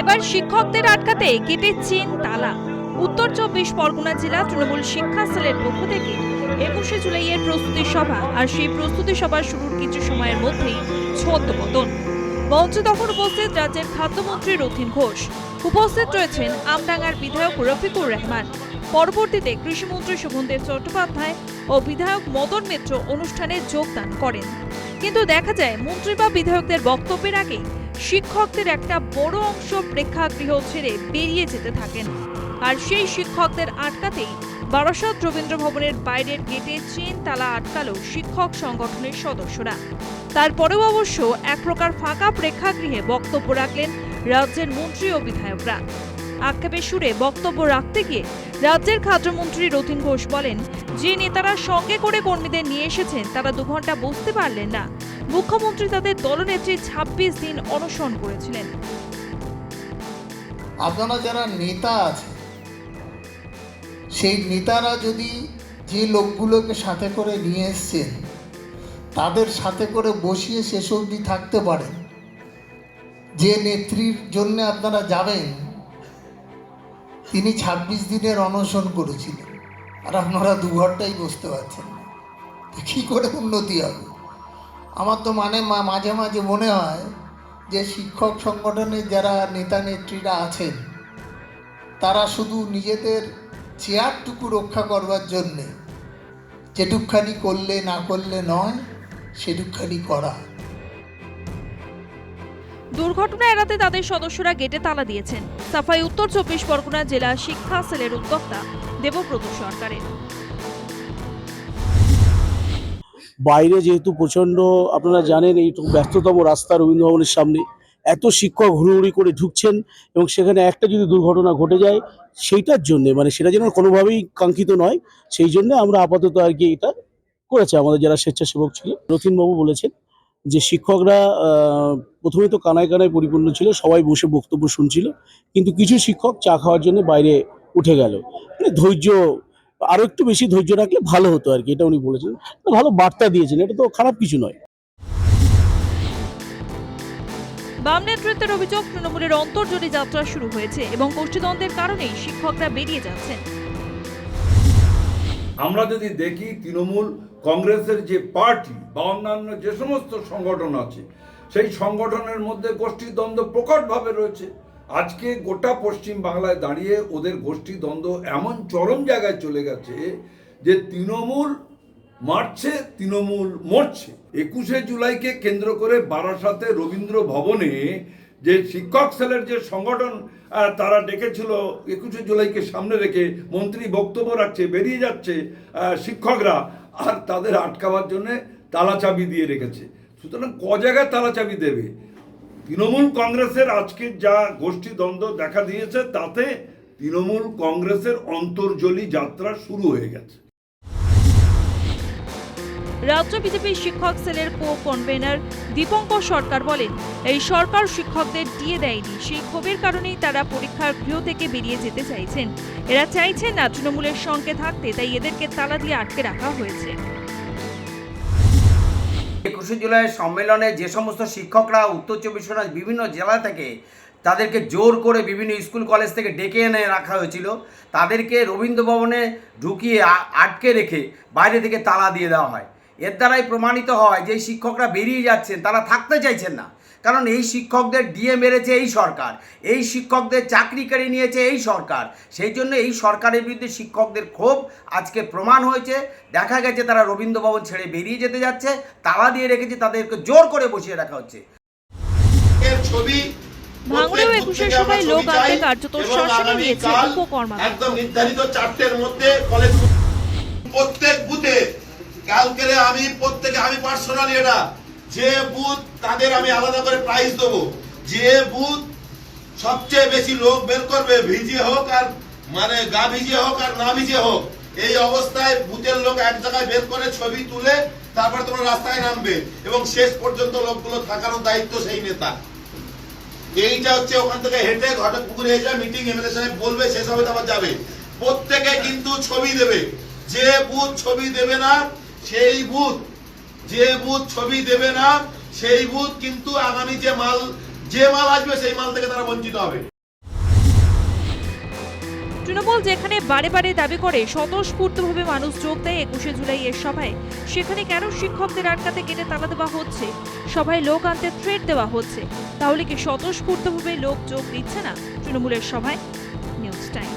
এবার শিক্ষকদের আটকাতে কেটে চেন তালা। উত্তর চব্বিশ পরগনা জেলা তৃণমূল শিক্ষা সেলের পক্ষ থেকে একুশে জুলাইয়ের প্রস্তুতি সভা আর সেই প্রস্তুতি সভা শুরুর কিছু সময়ের মধ্যেই ছদ্মপতন মঞ্চে তখন উপস্থিত রাজ্যের খাদ্যমন্ত্রী রথিন ঘোষ। উপস্থিত রয়েছেন আমডাঙ্গার বিধায়ক রফিকুর রহমান। পরবর্তীতে কৃষিমন্ত্রী শোভনদেব চট্টোপাধ্যায় ও বিধায়ক মদন মিত্র অনুষ্ঠানে যোগদান করেন। কিন্তু দেখা যায়, মন্ত্রী বা বিধায়কদের বক্তব্যের আগেই শিক্ষকদের একটা বড় অংশ প্রেক্ষাগৃহ ছেড়ে বেরিয়ে যেতে থাকেন। আর সেই শিক্ষকদের আটকাতেই বারাসত রবীন্দ্র ভবনের বাইরের গেটে চেন তালা আটকালো শিক্ষক সংগঠনের সদস্যরা। তারপরেও অবশ্য এক প্রকার ফাঁকা প্রেক্ষাগৃহে বক্তব্য রাখলেন রাজ্যের মন্ত্রী ও বিধায়করা। আক্ষেপের সুরে বক্তব্য রাখতে গিয়ে রাজ্যের খাদ্যমন্ত্রী রথিন ঘোষ বলেন, যে নেতারা সঙ্গে করে কর্মীদের নিয়ে এসেছেন, তারা দু ঘণ্টা বসতে পারলেন না। মুখ্যমন্ত্রী তাদের দলনেত্রী ছাব্বিশ দিন অনশন করেছিলেন। আপনারা যারা নেতা আছে সেই নেতারা যদি যে লোকগুলোকে সাথে করে নিয়ে এসছেন, তাদের সাথে করে বসিয়ে শেষ অবধি থাকতে পারেন। যে নেত্রীর জন্য আপনারা যাবেন, তিনি ছাব্বিশ দিনের অনশন করেছিলেন। আর আপনারা দু ঘন্টাই বসতে পারছেন কী করে উন্নতি হবে? আমার তো মানে মাঝে মাঝে মনে হয় যে শিক্ষক সংগঠনের যারা নেতা নেত্রীরা আছেন, তারা শুধু নিজেদের চেয়ারটুকু রক্ষা করবার জন্যে যেটুকখানি করলে না করলে নয়, সেটুকখানি করা। দুর্ঘটনা এড়াতে তাদের সদস্যরা গেটে তালা দিয়েছেন। সাফাই উত্তর চব্বিশ পরগনা জেলা শিক্ষা সেলের উদ্যোক্তা দেবব্রত সরকারের। বাইরে যেহেতু প্রচণ্ড, আপনারা জানেন এই ব্যস্ততম রাস্তা রবীন্দ্র ভবনের সামনে, এত শিক্ষক হুড়ুহুড়ি করে ঢুকছেন এবং সেখানে একটা যদি দুর্ঘটনা ঘটে যায়, সেইটার জন্যে মানে সেটা যেন কোনোভাবেই কাঙ্ক্ষিত নয়, সেই জন্য আমরা আপাতত আর কি এটা করেছে। আমাদের যারা স্বেচ্ছাসেবক ছিল রথিনবাবু বলেছেন যে শিক্ষকরা প্রথমে তো কানায় কানায় পরিপূর্ণ ছিল, সবাই বসে বক্তব্য শুনছিল, কিন্তু কিছু শিক্ষক চা খাওয়ার জন্য বাইরে উঠে গেল। মানে ধৈর্য আরও একটু বেশি ধৈর্য রাখলে ভালো হতো আর কি এটা উনি বলেছেন। ভালো বার্তা দিয়েছেন এটা তো খারাপ কিছু নয়। বাম নেতৃত্বের অভিযোগ তৃণমূলের অন্তর্জনী যাত্রা শুরু হয়েছে এবং গোষ্ঠীদ্বন্দ্বের কারণেই শিক্ষকরা বেরিয়ে যাচ্ছেন। আমরা যদি দেখি তৃণমূল কংগ্রেসের যে পার্টি বা অন্যান্য যে সমস্ত সংগঠন আছে সেই সংগঠনের মধ্যে গোষ্ঠী দ্বন্দ্ব প্রকটভাবে রয়েছে। আজকে গোটা পশ্চিম বাংলায় দাঁড়িয়ে ওদের গোষ্ঠী দ্বন্দ্ব এমন চরম জায়গায় চলে গেছে যে তৃণমূল মারছে, তৃণমূল মরছে। একুশে জুলাইকে কেন্দ্র করে বারাসাতে রবীন্দ্র ভবনে যে শিক্ষক সেলের যে সংগঠন তারা ডেকেছিল, একুশে জুলাইকে সামনে রেখে মন্ত্রী বক্তব্য রাখছে, বেরিয়ে যাচ্ছে শিক্ষকরা, আর তাদের আটকাবার জন্য তালা চাবি দিয়ে রেখেছে। সুতরাং ক জায়গায় তালা চাবি দেবে? তৃণমূল কংগ্রেসের আজকে যা গোষ্ঠী দ্বন্দ্ব দেখা দিয়েছে, তাতে তৃণমূল কংগ্রেসের অন্তর্জলী যাত্রা শুরু হয়ে গেছে। রাজ্য বিজেপির শিক্ষক সেলের কো কনভেনার দীপঙ্কর সরকার বলেন, এই সরকার শিক্ষকদের দিয়ে দেয়নি। সেই ক্ষোভের কারণেই তারা পরীক্ষার গৃহ থেকে বেরিয়ে যেতে চাইছেন। এরা চাইছেন না তৃণমূলের সঙ্গে থাকতে, তাই এদেরকে তালা দিয়ে আটকে রাখা হয়েছে। একুশে জুলাই সম্মেলনে যে সমস্ত শিক্ষকরা উত্তর চব্বিশ পরগনার বিভিন্ন জেলা থেকে তাদেরকে জোর করে বিভিন্ন স্কুল, কলেজ থেকে ডেকে এনে রাখা হয়েছিল। তাদেরকে রবীন্দ্র ভবনে ঢুকিয়ে আটকে রেখে বাইরে থেকে তালা দিয়ে দেওয়া হয়। এর দ্বারাই প্রমাণিত হয় যে শিক্ষকরা বেরিয়ে যাচ্ছেন, তারা থাকতে চাইছেন না। কারণ এই শিক্ষকদের ডিএ মেরেছে এই সরকার এই শিক্ষকদের চাকরি কেড়ে নিয়েছে এই সরকার সেই জন্য এই সরকারের বিরুদ্ধে শিক্ষকদের ক্ষোভ আজকে প্রমাণ হয়েছে। দেখা গেছে তারা রবীন্দ্র ভবন ছেড়ে বেরিয়ে যেতে যাচ্ছে তালা দিয়ে রেখেছে তাদেরকে জোর করে বসিয়ে রাখা হচ্ছে। ছবি ভাঙড়েও একুশের বুথ থেকে সময় আমরা লোক আনতে কার্যত এবং নিয়েছে কাল একদম নির্ধারিত চারটের মধ্যে কলেজ প্রত্যেক বুথে কালকে আমি প্রত্যেকে আমি পার্সোনালি এটা যে বুথ তাদের আমি আলাদা করে প্রাইজ দেবো। যে বুথ সবচেয়ে বেশি লোক বের করবে, ভিজে হোক আর মানে গা ভিজে হোক আর না ভিজে হোক, এই অবস্থায় বুথের লোক এক জায়গায় বের করে ছবি তুলে তারপর তোমরা রাস্তায় নামবে এবং শেষ পর্যন্ত লোকগুলো থাকারও দায়িত্ব সেই নেতা। এইটা হচ্ছে ওখান থেকে হেঁটে ঘটক পুকুরে এসে মিটিং এমএলএ সাহেব বলবে, শেষ হবে তারপর যাবে। প্রত্যেকে কিন্তু ছবি দেবে। যে বুথ ছবি দেবে না, সেই বুথ যে বুথ ছবি দেবে না, সেই বুথ কিন্তু আগামী যে মাল যে মাল আসবে, সেই মাল থেকে তারা বঞ্চিত হবে। তৃণমূল যেখানে বারে বারে দাবি করে, স্বতঃস্ফূর্তভাবে মানুষ যোগ দেয় একুশে জুলাই এর সভায়। সেখানে কেন শিক্ষকদের আটকাতে কেটে তালা দেওয়া হচ্ছে? সভায় লোক আনতে ট্রেড দেওয়া হচ্ছে। তাহলে কি স্বতঃস্ফূর্তভাবে লোক যোগ দিচ্ছে না তৃণমূলের সভায়? News time.